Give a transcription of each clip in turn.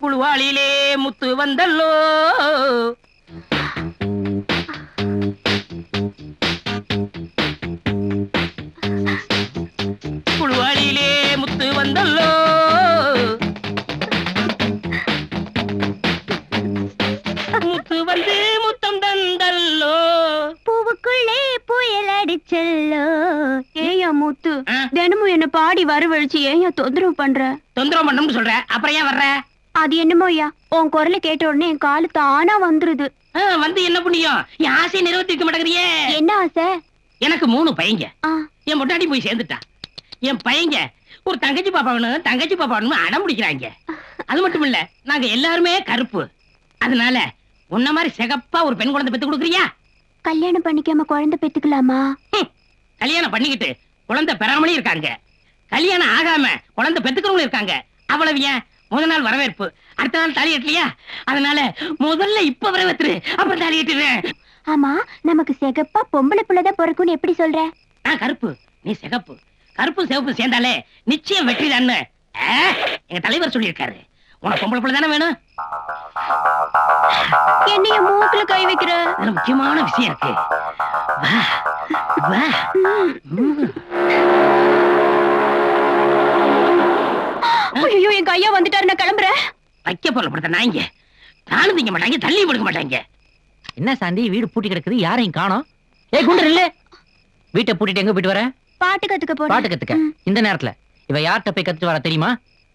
புழுவாளிலே முத்து வந்தல்லோ புழுவாளிலே முத்து வந்தல்லோ முத்து வந்து முத்தம் தந்தல்லோ பூவுக்குள்ளே புயல் அடிச்சல்லோ ஏயா முத்து? தினமும் என்ன பாடி வரவழைச்சு ஏயா தொந்தரவு பண்ற தொந்தரவு பண்ணணும்னு சொல்ற. அப்புறம் ஏன் வர்ற அது என்னமோயா உன் குரலை கேட்ட உடனே என் காலு தானா வந்துருது. வந்து என்ன புண்ணியம்? என் ஆசையை நிறைவேற்றிக்க மாட்டேங்கிறியே? என்ன ஆசை? எனக்கு மூணு பையங்க. என் முன்னாடி போய் சேர்ந்துட்டா. என் பையங்க ஒரு தங்கச்சி பாப்பா வேணும் தங்கச்சி பாப்பா வேணும் அடம் பிடிக்கிறாங்க. அது மட்டும் இல்ல நாங்க எல்லாருமே கருப்பு. அதனால உன்ன மாதிரி சிகப்பா ஒரு பெண் குழந்தை பெத்து கொடுக்குறியா? கல்யாணம் பண்ணிக்காம குழந்தை பெத்துக்கலாமா கல்யாணம் பண்ணிக்கிட்டு குழந்தை பெறாமலே இருக்காங்க. கல்யாணம் ஆகாம குழந்தை பெத்துக்கிறவங்களும் இருக்காங்க. அவ்வளவு ஏன்? முத நாள் வரவேற்பு. அடுத்த நாள் தாலி கட்டலையா? அதனால முதல்ல இப்ப வரவேற்று. அப்புறம் தாலி கட்டுறேன் ஆமா நமக்கு சிகப்பா பொம்பளை புள்ளதான் பிறக்கும்னு எப்படி சொல்ற? நான் கருப்பு. நீ சிகப்பு. கருப்பு சிவப்பு சேர்ந்தாலே நிச்சயம் வெற்றி தான்னு எங்க தலைவர் சொல்லியிருக்காரு. உனக்கு பொம்பளை பிள்ளை தானே வேணும்? என்னைய மூக்குல கை வைக்கிற? முக்கியமான விஷயம் இருக்கு. ஐயோ என் கையா வந்துட்டாரு நான் கிளம்புறேன். வைக்க பொருள் படுத்த நாய்ங்க திங்க மாட்டாங்க தள்ளியும் படுக்க மாட்டாங்க. என்ன சாந்தி வீடு பூட்டி கிடக்குது யாரையும் காணோம்? ஏய் குண்டர் இல்ல. வீட்டை பூட்டிட்டு எங்க போயிட்டு வர? பாட்டு கத்துக்க போறேன். பாட்டு கத்துக்க. இந்த நேரத்துல. இவ யார்கிட்ட போய் கத்துட்டு வர தெரியுமா?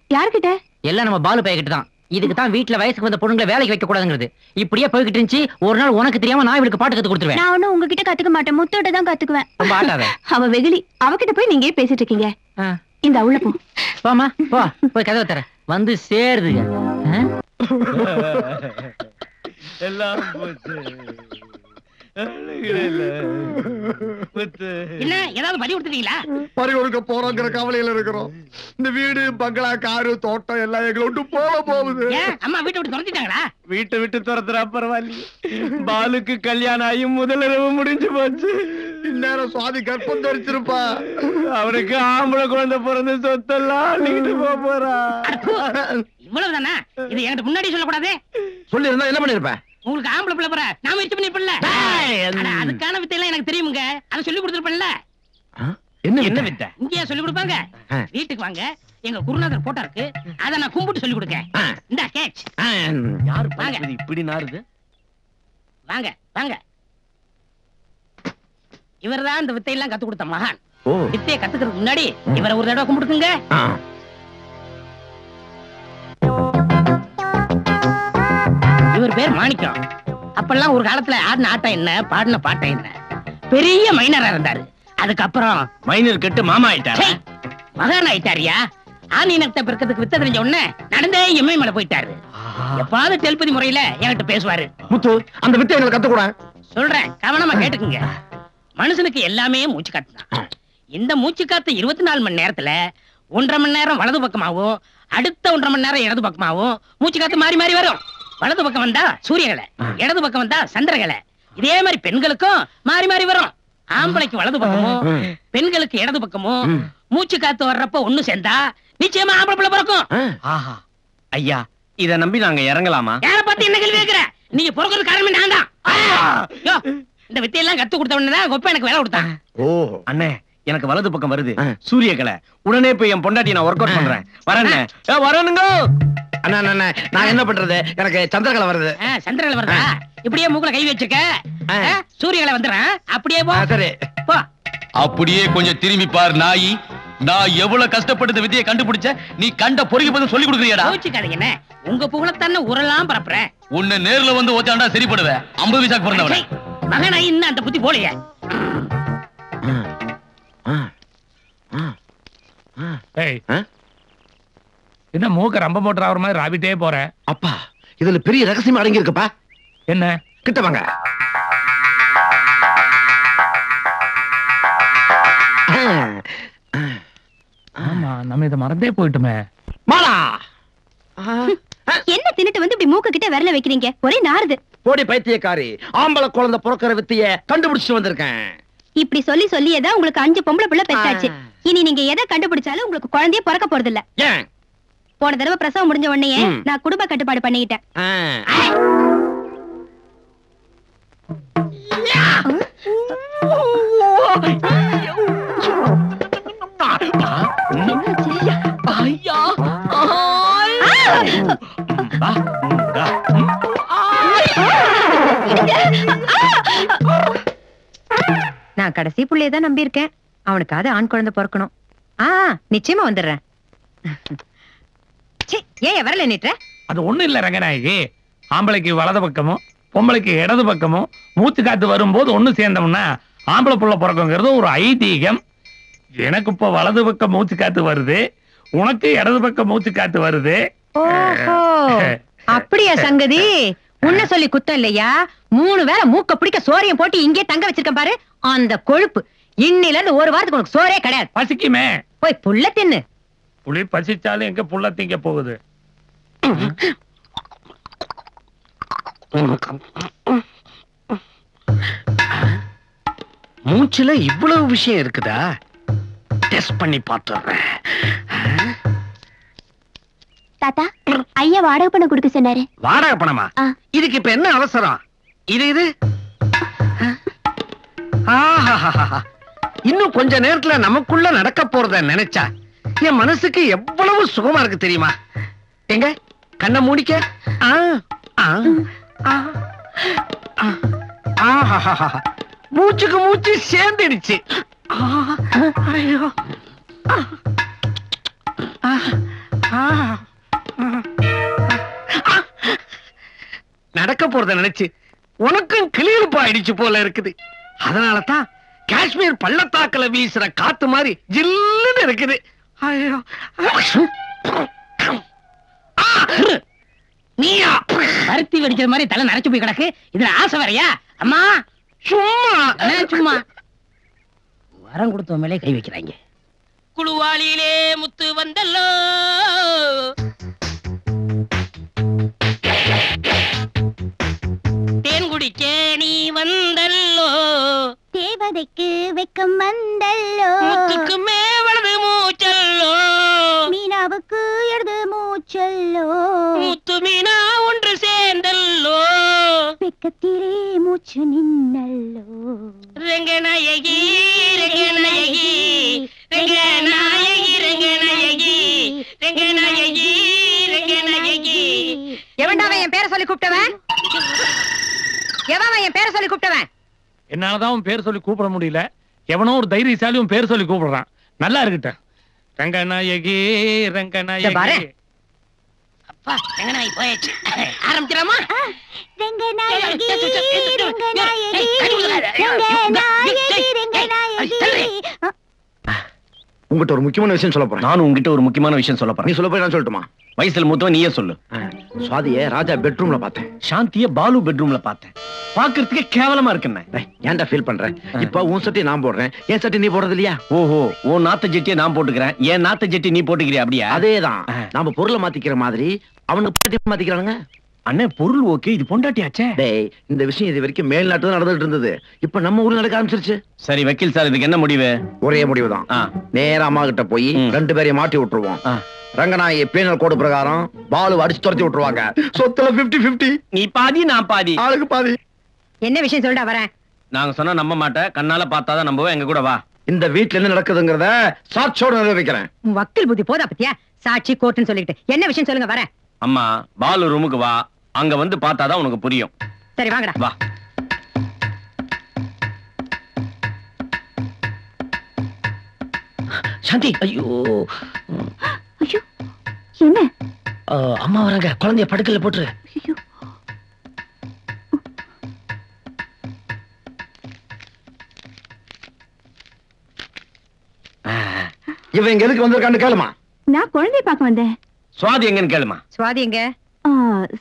யார்கிட்ட? எல்லாம் நம்ம பாலு பையகிட்ட தான். இதுக்கு தான் வீட்டுல வயசுக்கு வந்த பொண்ணுங்களை வேலைக்கு வைக்க கூடாதுங்கிறது. இப்படியே போய்கிட்டு இருந்துச்சு. ஒரு நாள் உனக்கு தெரியாம நான் இவளுக்கு பாட்டு கத்து கொடுத்துருவேன். நான் உங்ககிட்ட கத்துக்க மாட்டேன். முத்தோட தான் கத்துக்குவேன். அவ. வெகுளி. அவகிட்ட போய் நீங்க பேசிட்டு இருக்கீங்க. இந்த உள்ள போ. போமா போ போய் கதவை தர வந்து சேருதுங்க? எல்லாம் போச்சு. என்ன ஏதாவது படி கொடுத்துட்டீங்களா? போறோங்கிற கவலையில இருக்கிறோம். இந்த வீடு பங்களா காரு தோட்டம் எல்லாம் எங்களை விட்டு போக போகுது. அம்மா வீட்டை விட்டு துரத்திட்டாங்களா? வீட்டை விட்டு துரத்துறா பரவாயில்லையே. பாலுக்கு கல்யாணம் ஆகி முதலிரவு முடிஞ்சு போச்சு. இந்நேரம் சுவாதி கற்பம் தரிச்சிருப்பா. அவனுக்கு ஆம்பளை குழந்தை பிறந்து சொத்தெல்லாம் அள்ளிக்கிட்டு போக போறா. இவ்வளவு தானே இது என்கிட்ட முன்னாடி சொல்லக்கூடாது. சொல்லி இருந்தா என்ன பண்ணிருப்ப? உங்களுக்கு ஆம்பளை பிள்ளை போற பண்ணிருப்பேன்ல டேய், அட, அதுக்கான வித்தையெல்லாம் எனக்கு தெரியுமுங்க. அதை சொல்லி கொடுத்துருப்பேன்ல. என்ன என்ன வித்த? இங்கேயா சொல்லி கொடுப்பாங்க. வீட்டுக்கு வாங்க. எங்க குருநாதர் போட்டோ இருக்கு. அதை நான் கும்பிட்டு சொல்லி கொடுக்க. இந்த கேட்ச். யாரு இப்படி நாருது வாங்க வாங்க. இவர்தான் இந்த வித்தையெல்லாம் கத்து கொடுத்த மகான். வித்தையை கத்துக்கிறதுக்கு முன்னாடி இவரை ஒரு தடவை கும்பிடுங்க ஆ. இவர் பேர் மாணிக்கம். அப்பெல்லாம் ஒரு காலத்துல ஆடின ஆட்டம் என்ன பாடின பாட்டம் என்ன? பெரிய மைனரா இருந்தாரு. அதுக்கப்புறம் மைனர் கெட்டு மாமா ஆயிட்டாரு? மகான் ஆயிட்டாரியா? ஆண் இனத்தை பிறக்கிறதுக்கு வித்த தெரிஞ்ச உடனே நடந்தே எம்மை மேல போயிட்டாரு. எப்பாவது டெலிபதி முறையில என்கிட்ட பேசுவாரு. முத்து அந்த வித்தை எங்களுக்கு கத்துக்கூட சொல்றேன் கவனமா கேட்டுக்குங்க. மனுஷனுக்கு எல்லாமே மூச்சு காத்து தான் இந்த மூச்சு காத்து இருபத்தி நாலு மணி நேரத்துல ஒன்றரை மணி நேரம் வலது பக்கமாவும் அடுத்த ஒன்றரை மணி நேரம் இடது பக்கமாவும் மூச்சு காத்து மாறி மாறி வரும். வலது பக்கம் வந்தா சூரியகலை இடது பக்கம் வந்தா சந்திரகலை. இதே மாதிரி பெண்களுக்கும் மாறி மாறி வரும். ஆம்பளைக்கு வலது பக்கமும் பெண்களுக்கு இடது பக்கமும் மூச்சு காத்து வர்றப்ப ஒண்ணு சேர்ந்தா நிச்சயமா ஆம்பளை பிள்ளை பிறக்கும். ஆஹா. ஐயா இத நம்பி நாங்க இறங்கலாமா? யார பார்த்து என்ன கேள்வி கேக்குற நீங்க பிறக்கிறது காரணமே நான் தான் இந்த வித்தையெல்லாம் கத்து கொடுத்த உடனே தான் கொப்ப எனக்கு வேலை கொடுத்தான் ஓ. அண்ணே எனக்கு வலது பக்கம் வருது. ஆ. சூரியகலை. உடனே போய் என் பொண்டாட்டி நான் ஒர்க் அவுட் பண்றேன். வரேண்ணே ஏ, வரணுங்க. அண்ணா அண்ணா, நான் என்ன பண்றது? எனக்கு சந்திரகலை வருது. சந்திரகலை வருதா? இப்படியே மூக்குல கை வச்சுக்க. ஆ, சூரியகலை வந்துடுறேன். அப்படியே போ. சரி. போ. அப்படியே கொஞ்சம் திரும்பி பார் நாயி. நான் எவ்வளவு கஷ்டப்பட்டு இந்த விதியை கண்டுபிடிச்ச நீ கண்ட பொறுக்கி பதில் சொல்லி கொடுக்குறியாடா கோச்சுக்காதீங்கண்ணே. உங்க புகழத்தானே உரலாம் பரப்புறேன். உன்னை நேர்ல வந்து ஓத்தாண்டா சரிப்படுவேன். ஐம்பது பைசாக்கு பிறந்தவன. சை, மகனாய் இன்னும் அந்த புத்தி போலையே? என்ன மூக்க ரம்ப போட்டு ஆகிற மாதிரி ராபிட்டே போற? அப்பா இதுல பெரிய ரகசியம் அடங்கி இருக்குப்பா என்ன? கிட்ட வாங்க. ஆமா நம்ம இதை மறந்தே போயிட்டுமே. மாலா! என்ன தின்னுட்டு வந்து இப்படி மூக்கு கிட்ட விரல வைக்கிறீங்க? ஒரே நாறுது. போடி பைத்தியக்காரி ஆம்பளை குழந்தை பிறக்கிற வித்தைய கண்டுபிடிச்சிட்டு வந்திருக்கேன். இப்படி சொல்லி சொல்லியே தான் உங்களுக்கு அஞ்சு பொம்பளை பிள்ளை பெத்தாச்சு. இனி நீங்க எதை கண்டுபிடிச்சாலும் உங்களுக்கு குழந்தையே பிறக்க போறது இல்ல ஏன்? போன தடவை பிரசவம் முடிஞ்ச உடனே. நான் குடும்ப கட்டுப்பாடு பண்ணிக்கிட்டேன். நான் கடைசி புள்ளைய தான் நம்பி இருக்கேன் அவனுக்காவது ஆண் குழந்தை பிறக்கணும். ஆ நிச்சயமா வந்துடுறேன். ஏன் வரல நீட்டுற? அது ஒண்ணும் இல்ல ரங்கநாயகி. ஆம்பளைக்கு வலது பக்கமும் பொம்பளைக்கு இடது பக்கமும் மூச்சு காத்து வரும்போது ஒண்ணு சேர்ந்தோம்னா ஆம்பளை புள்ள பிறக்குங்கிறது ஒரு ஐதீகம். எனக்கு இப்ப வலது பக்கம் மூச்சு காத்து வருது உனக்கு இடது பக்கம் மூச்சு காத்து வருது. அப்படியா சங்கதி? உன்ன சொல்லி குத்தம் இல்லையா? மூணு வேளை மூக்க பிடிக்க சோரியம் போட்டு இங்கே தங்க வச்சிருக்கேன் பாரு. அந்த கொழுப்பு. இன்னில இருந்து ஒரு வாரத்துக்கு உனக்கு சோறே கிடையாது. பசிக்குமே. போய் புள்ள தின்னு. புளி பசிச்சாலும் எங்க புள்ள திங்க போகுது? மூச்சுல இவ்வளவு விஷயம் இருக்குதா? டெஸ்ட் பண்ணி பார்த்துடுறேன். தாத்தா ஐயா வாடகை பணம் கொடுக்க சொன்னாரு. வாடகை பணமா. இதுக்கு இப்ப என்ன அவசரம்? இது இது. இன்னும் கொஞ்ச நேரத்துல நமக்குள்ள நடக்க போறத நினைச்சா என் மனசுக்கு எவ்வளவு சுகமா இருக்கு தெரியுமா? எங்க? கண்ணை மூடிக்க. மூச்சுக்கு மூச்சு சேர்ந்துடுச்சு. ஐயோ. ஆ, ஆ. நடக்க போறத நினைச்சு உனக்கும் கிளியலுப்பா ஆயிடுச்சு போல இருக்குது. அதனால தான் காஷ்மீர் பள்ளத்தாக்குல வீசுற காத்து மாதிரி ஜில்லுன்னு இருக்குது. ஐயோ. ஆ! நீயா? பருத்தி வெடிச்சது மாதிரி தலை நரைச்சு போய் கிடக்கு. இதுல ஆசை வேறயா? அம்மா? சும்மா. சும்மா. வரம் கொடுத்த மேலே கை வைக்கிறாங்க. குழுவாளியிலே முத்து வந்தல்லோ. குடிக்க நீ வந்தல்லோ. தேவதைக்கு வெக்கம் வந்தல்லோ. முத்துக்கு மேவளது மூச்சல்லோ. மீனாவுக்கு எழுது மூச்சல்லோ. முத்து மீனா ஒன்று சேர்ந்தல்லோ. வெக்கத்திலே மூச்சு நின்னல்லோ. ரெங்கநாயகி பேர் சொல்லி கூப்பிட முடியல எவனோ ஒரு தைரியசாலி உன் பேர் சொல்லி கூப்பிடுறான் நல்லா இருக்கட்டும் ரங்கநாயகி ரங்கநாயகி. அப்பா ரெங்கநாயகி போயாச்சு ஆரம்பிச்சிடாமா ரெங்கநாயகி ஏய், ரெங்கநாயகி கட்டி விடுங்க. ரெங்கநாயகி ரெங்கநாயகி உங்ககிட்ட ஒரு முக்கியமான விஷயம் சொல்ல போறேன் நானும் உங்ககிட்ட ஒரு முக்கியமான விஷயம் சொல்ல நீ போறேன் சொல்ல போய் நான் சொல்லட்டுமா வயசுல மூத்தவன் நீயே சொல்லு சுவாதிய ராஜா பெட்ரூம்ல பார்த்தேன். சாந்திய பாலு பெட்ரூம்ல பார்த்தேன். பாக்குறதுக்கே கேவலமா இருக்குன்னு டேய், ஏன்டா ஃபீல் பண்ற? இப்ப உன் சட்டி நான் போடுறேன் என் சட்டி நீ போடுறது இல்லையா? ஓஹோ உன் நாத்த ஜெட்டியை நான் போட்டுக்கிறேன். என் நாத்த ஜெட்டி நீ போட்டுக்கிறியா அப்படியா? அதேதான். நாம பொருளை மாத்திக்கிற மாதிரி அவனுக்கு பாட்டி மாத்திக்கிறானுங்க. அண்ணே பொருள் ஓகே இது பொண்டாட்டியாச்சே? டேய் இந்த விஷயம் இது வரைக்கும் மேல்நாட்டு தான் நடந்துட்டு இருந்தது. இப்ப நம்ம ஊர்ல நடக்க ஆரம்பிச்சிருச்சு. சரி வக்கீல் சார் இதுக்கு என்ன முடிவு? ஒரே முடிவுதான். ஆ. நேரா அம்மா கிட்ட போய். ரெண்டு பேரையும் மாட்டி விட்டுருவோம். ரங்கநாயகி பேனல் கோடு பிரகாரம் பாலு அடிச்சு துரத்தி விட்டுருவாங்க. சொத்துல 50 50 நீ பாதி நான் பாதி. ஆளுக்கு பாதி. என்ன விஷயம் சொல்லிட்டா வரேன் நாங்க சொன்னா நம்ப மாட்டேன் கண்ணால பார்த்தாதான் நம்புவேன் எங்க கூட வா. இந்த வீட்ல என்ன நடக்குதுங்கிறத சாட்சியோட நிரூபிக்கிறேன். வக்கீல் புத்தி போதா பத்தியா? சாட்சி கோர்ட்டுன்னு சொல்லிட்டு என்ன விஷயம் சொல்லுங்க வரேன் அம்மா பாலு ரூமுக்கு வா. அங்க வந்து பார்த்தாதான் உனக்கு புரியும். சரி வாங்கடா. வா. சாந்தி ஐயோ. என்ன? அம்மா வராங்க. குழந்தைய படுக்கல போட்டுரு. இவன் இங்க எதுக்கு வந்திருக்கான்னு கேளுமா. நான் குழந்தைய பார்க்க வந்தேன். சுவாதி எங்கன்னு கேளுமா. சுவாதி எங்க? ஆ,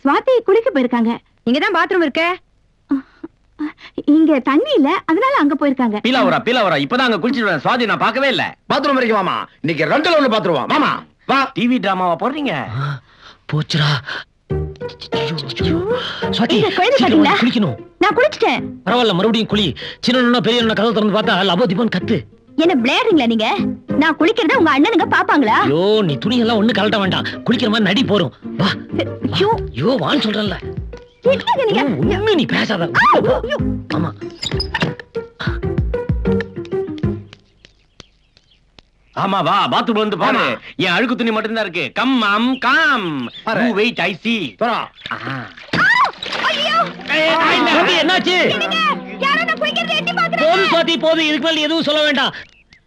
சுவாதி குளிக்க போயிருக்காங்க. இங்கதான் பாத்ரூம் இருக்க? இங்க தண்ணி இல்ல அதனால அங்க போயிருக்காங்க. பீலாவரா பீலாவரா இப்பதான் அங்க குளிச்சிட்டு சுவாதி நான் பார்க்கவே இல்ல. பாத்ரூம் வரைக்கும் வாமா. இன்னைக்கு ரெண்டுல ஒண்ணு பாத்துருவோம். மாமா வா டிவி டிராமாவா போடுறீங்க? போச்சுடா. குளிக்கணும். நான் குளிச்சிட்டேன். பரவாயில்ல மறுபடியும் குளி. சின்ன பெரிய கதவு திறந்து பார்த்தா லபோ தீபம் கத்து. என்ன விளையாடுறீங்களா நீங்க? நான் குளிக்கிறத உங்க அண்ணனுங்க பாப்பாங்களா? ஐயோ நீ துணி எல்லாம் ஒண்ணு கலட்ட வேண்டாம். குளிக்கிற மாதிரி நடி போறோம் வா. ஐயோ. ஐயோ வான்னு சொல்றேன்ல. நீ பேசாத. ஆமா. ஆமா வா பாத்ரூம் வந்து பாரு. என் அழுக்கு துணி மட்டும் தான் இருக்கு. Come um come. பாரு. வெயிட் ஐ சி என்னாச்சு? யாரோ நான் குளிக்கிறத எட்டி பாக்குறேன் போதும் சுவாதி போதும். இதுக்கு மேல எதுவும் சொல்ல வேண்டாம்.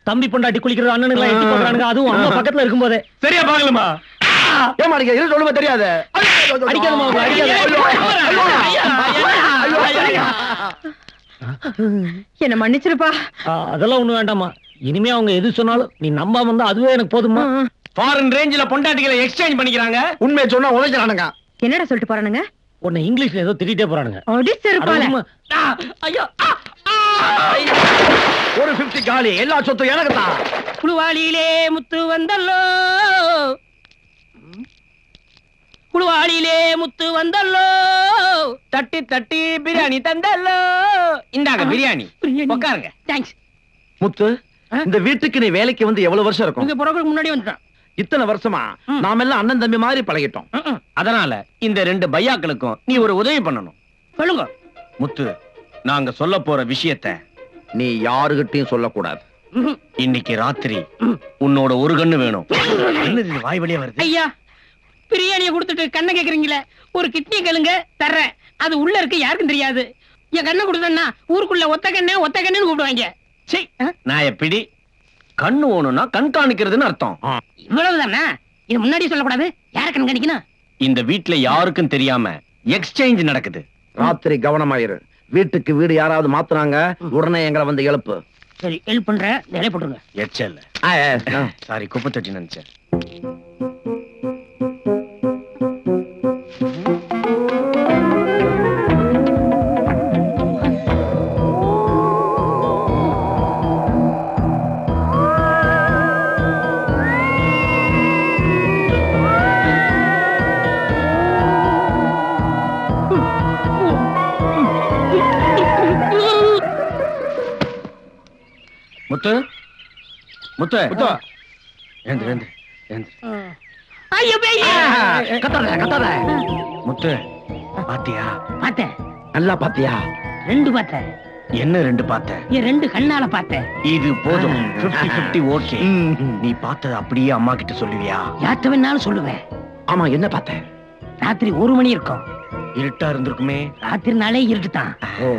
தம்பி பொண்டாட்டி குளிக்கிறது அண்ணனுங்க எல்லாம் எட்டி போடுறானுங்க அதுவும் அம்மா பக்கத்துல இருக்கும்போதே. சரியா பாக்கலாமா ஏமா நீங்க எது சொல்லுமா தெரியாது? அடிக்காதம்மா அவங்கள, அடிக்காத. என்ன மன்னிச்சிருப்பா. அதெல்லாம் ஒண்ணு வேண்டாம்மா. இனிமே அவங்க எது சொன்னாலும் நீ நம்பாம இருந்தா அதுவே எனக்கு போதுமா ஃபாரின் ரேஞ்சில பொண்டாட்டிகளை எக்ஸ்சேஞ்ச் பண்ணிக்கிறாங்க. உண்மையை சொன்னா உழைக்கிறானுங்க. என்னடா சொல்லிட்டு போறானுங்க? உன்னை இங்கிலீஷ்ல ஏதோ திட்டிட்டே போறானுங்க. அடி அட செருப்பால உண்மை. ஐயோ ஆ, ஒரு 50 காலி எல்லா சொத்தும் எனக்கு தான் குழுவாளியிலே முத்து வந்தல்லோ. குழுவாளியிலே முத்து வந்தல்லோ. தட்டி தட்டி பிரியாணி தந்தல்லோ. இந்தாங்க பிரியாணி. உட்காருங்க தேங்க்ஸ் முத்து? இந்த வீட்டுக்கு நீ வேலைக்கு வந்து எவ்வளவு வருஷம் இருக்கும்? உங்க புறவுக்கு முன்னாடி வந்துட்டான். இத்தனை வருஷமா. நாம எல்லாம் அண்ணன் தம்பி மாதிரி பழகிட்டோம். அதனால இந்த ரெண்டு பையாக்களுக்கும் நீ ஒரு உதவி பண்ணணும். சொல்லுங்க. முத்து நாங்க சொல்ல போற விஷயத்த நீ யாருகிட்டயும் சொல்லக்கூடாது. இன்னைக்கு ராத்திரி உன்னோட ஒரு கண்ணு வேணும். என்னது வாய் வழியா வருது? ஐயா பிரியாணியை கொடுத்துட்டு கண்ணை கேக்குறீங்களே ஒரு கிட்னி கேளுங்க தர்றேன். அது உள்ள இருக்கு யாருக்கும் தெரியாது. என் கண்ணை கொடுத்தேன்னா ஊருக்குள்ள ஒத்த கண்ணே ஒத்த கண்ணுன்னு கூப்பிடுவாங்க. சீ, நான் எப்படி கண்ணு ஓணும்னா கண்காணிக்கிறதுன்னு அர்த்தம். இவ்வளவுதானா? இது முன்னாடி சொல்லக்கூடாது. யார கண்காணிக்கணும் இந்த வீட்ல யாருக்கும் தெரியாம எக்ஸ்சேஞ்ச் நடக்குது. ராத்திரி கவனமாயிரு. வீட்டுக்கு வீடு யாராவது மாத்துனாங்க உடனே எங்களை வந்து எழுப்பு. சரி ஹெல்ப் பண்ற நிலை போட்டுருங்க. எச்சல். சாரி குப்பை தொட்டி நினைச்சேன். முத்து? முத்து? முத்து. ஏந்திரு, ஏந்திரு, ஏந்திரு. ஐயோ பேய் கத்தாத கத்தாத முத்து பாத்தியா? பார்த்தேன். நல்லா பாத்தியா? ரெண்டு பார்த்தேன். என்ன ரெண்டு பார்த்த ரெண்டு கண்ணால பார்த்தேன். இது போதும். 50 50 ஓகே. நீ பார்த்தது அப்படியே அம்மா கிட்ட சொல்லுவியா? யார்கிட்ட வேணாலும் சொல்லுவேன். ஆமா என்ன பார்த்த ராத்திரி ஒரு மணி இருக்கும். இருட்டா இருந்திருக்குமே. ராத்திரினாலே இருட்டுதான் ஓ.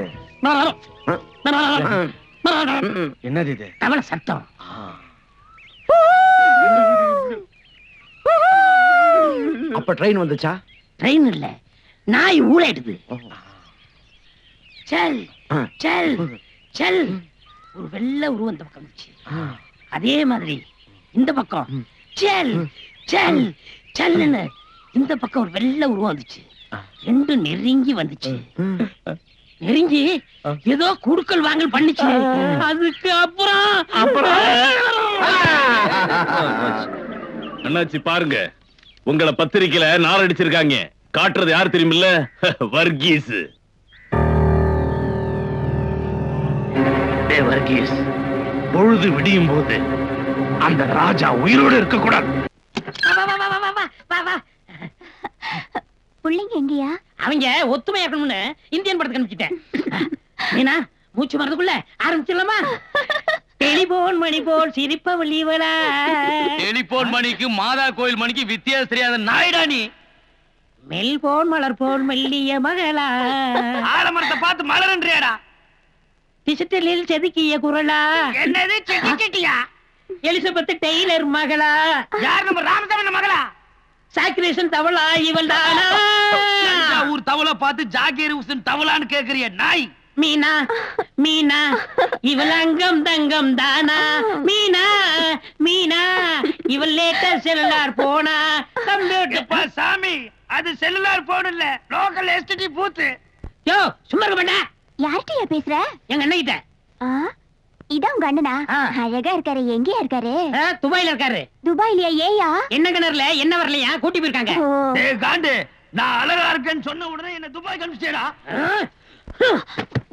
என்னது இது? தவளை சத்தம். அப்ப ட்ரெயின் வந்துச்சா? ட்ரெயின் இல்ல. நாய் ஊழையிடுது செல். செல் செல். ஒரு வெள்ளை உருவம் இந்த பக்கம் அதே மாதிரி இந்த பக்கம். செல் செல் செல்லுன்னு இந்த பக்கம் ஒரு வெள்ளை உருவம் வந்துச்சு. ரெண்டும் நெருங்கி வந்துச்சு. நெருங்கி ஏதோ குடுக்கல் வாங்கல் பண்ணுச்சு. அதுக்கு அப்புறம். அப்புறம்? அண்ணாச்சி பாருங்க. உங்களை பத்திரிக்கையில நாள் அடிச்சிருக்காங்க. காட்டுறது யார் தெரியுமில்ல? வர்கீஸ். வர்கீஸ். பொழுது விடியும் போது அந்த ராஜா உயிரோடு இருக்க கூடாது வா, வா, வா, வா, வா, வா, வா, வா. புள்ளைங்க எங்கயா? அவங்க ஒத்துமையா இருக்கணும்னு இந்தியன் படத்துக்கு அனுப்பிச்சிட்டேன். ஏன்னா மூச்சு மரத்துக்குள்ள ஆரம்பிச்சிடலாமா? டெலிபோன் மணி போல் சிரிப்பவள் இவளா? டெலிபோன் மணிக்கு மாதா கோயில் மணிக்கு வித்தியாசம் தெரியாத நாயிடா நீ. மெல்போன் மலர் போல் மெல்லிய மகளா. ஆலமரத்தை பார்த்து மலரன்றியாடா டிஜிட்டலில் செதுக்கிய குரலா? என்னது செட்டி செட்டியா எலிசபெத் டெய்லர் மகளா? யார் நம்ம ராமசாமி மகளா? சாக்ரேஷன் தவளா இவள் தானா ஊர் தவளை பார்த்து ஜாகீர் உசன் தவளான்னு கேக்குறிய நாய். மீனா மீனா இவள் அங்கம் தங்கம் தானா? மீனா மீனா இவள் லேட்டர் செல்லார் போனா? கம்ப்யூட்டர் சாமி அது செல்லுலார் போன் இல்ல லோக்கல் எஸ்டிடி பூத்து. யோ சும்மா இருக்க மாட்டேன் யார்கிட்டயா பேசுற? எங்க அண்ணன் ஆ, இதான் உங்க அண்ணனா. அழகா இருக்காரு எங்கேயா இருக்காரு? துபாயில இருக்காரு. துபாய்லயா ஏயா? என்ன கிணறுல என்ன வரலையா? கூட்டி போயிருக்காங்க. காண்டு நான் அழகா இருக்கேன்னு சொன்ன உடனே என்ன துபாய் கமிச்சிடா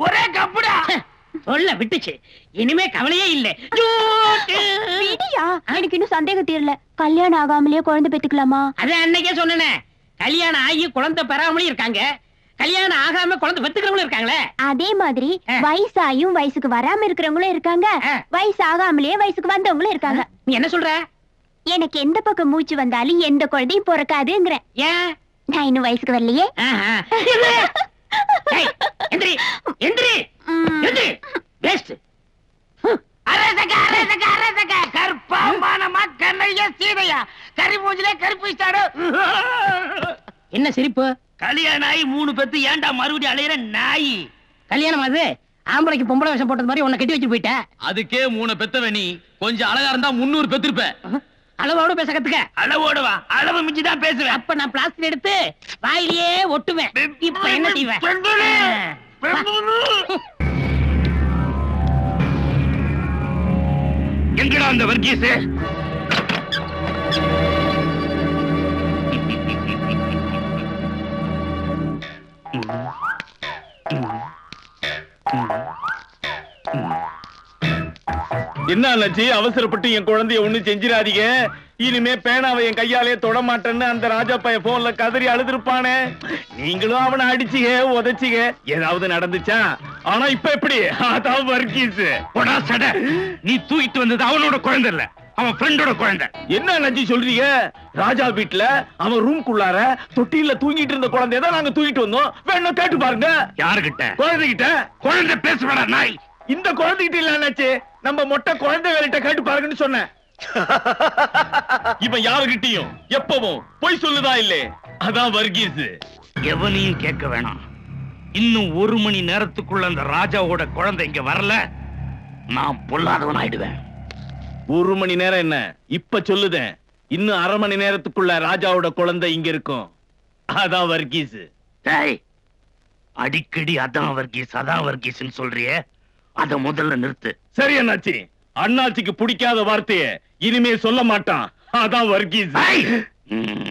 ஒரே கப்புடா. சொல்ல விட்டுச்சு. இனிமே கவலையே இல்ல. எனக்கு இன்னும் சந்தேகம் தீரல. கல்யாணம் ஆகாமலேயே குழந்தை பெத்துக்கலாமா அதான் அன்னைக்கே சொன்னேனே. கல்யாணம் ஆகி குழந்தை பெறாமலும் இருக்காங்க. கல்யாணம் ஆகாம குழந்தை பெத்துக்கிறவங்களும் இருக்காங்களே? அதே மாதிரி. வயசாயும் வயசுக்கு வராம இருக்கிறவங்களும் இருக்காங்க. வயசு ஆகாமலேயே வயசுக்கு வந்தவங்களும் இருக்காங்க. நீ என்ன சொல்ற? எனக்கு எந்த பக்கம் மூச்சு வந்தாலும் எந்த குழந்தையும் பிறக்காதுங்கிற ஏன்? நான் இன்னும் வயசுக்கு வரலையே. எந்திரி. எந்திரி. எந்திரி. வேஸ்ட். கற்பமானமா கண்ணைய சீதையா கறி மூஞ்சிலே கருப்பு என்ன சிரிப்பு? கல்யாணம் ஆகி மூணு பேத்து ஏன்டா மறுபடியும் அலையிற நாய்? கல்யாணம் அது ஆம்பளைக்கு பொம்பளை வேஷம் போட்டது மாதிரி உன்னை கட்டி வச்சு போயிட்ட. அதுக்கே மூணு பெத்தவ நீ. கொஞ்சம் அழகா இருந்தா முன்னூறு பெத்திருப்ப. அளவோட பேச கத்துக்க. அளவோட வா. அளவு மிஞ்சி தான் பேசுவேன் அப்ப நான் பிளாஸ்டிக் எடுத்து வாயிலேயே ஒட்டுவேன். இப்ப என்ன செய்வேன் எங்கடா அந்த வர்கீஸ் என்ன லட்சி அவசரப்பட்டு என் குழந்தைய ஒண்ணு செஞ்சிடாதீங்க. இனிமே பேனாவை என் கையாலே தொட மாட்டேன்னு அந்த ராஜா பையன் போன்ல கதறி அழுதுருப்பானே. நீங்களும் அவனை அடிச்சுக உதச்சிக ஏதாவது நடந்துச்சா? ஆனா இப்ப எப்படி? அதான் வர்கீஸ். சட. நீ தூக்கிட்டு வந்தது அவனோட குழந்தை இல்ல. அவன் ஃப்ரெண்டோட குழந்தை. என்ன நஞ்சி சொல்றீங்க? ராஜா வீட்டுல அவன் ரூம்குள்ளார தொட்டில தூங்கிட்டு இருந்த குழந்தைய தான் நாங்க தூக்கிட்டு வந்தோம். வேணா கேட்டு பாருங்க. யாருகிட்ட? குழந்தைகிட்ட? குழந்தை பேசுவாடா நாய்? இந்த குழந்தைகிட்ட இல்ல நம்ம மொட்டை குழந்தைகள்கிட்ட கேட்டு பாருங்கன்னு சொன்னேன். இவன் யாருகிட்டயும்? எப்பவும்? பொய் சொல்லுதா இல்லே? அதான் வர்கீஸ். எவனையும் கேட்க வேணாம். இன்னும் ஒரு மணி நேரத்துக்குள்ள அந்த ராஜாவோட குழந்தை இங்க வரல. நான் பொல்லாதவன் ஆயிடுவேன் ஒரு மணி நேரம் என்ன? இப்ப சொல்லுதேன். இன்னும் அரை மணி நேரத்துக்குள்ள ராஜாவோட குழந்தை இங்க இருக்கும். அதான் வர்கீஸ். அடிக்கடி அதான் வர்கீஸ் அதான் வர்கீஸ்னு சொல்றியே. அத முதல்ல நிறுத்து. சரி அண்ணாச்சி. அண்ணாச்சிக்கு பிடிக்காத வார்த்தைய இனிமே சொல்ல மாட்டான். அதான் வர்கீஸ்.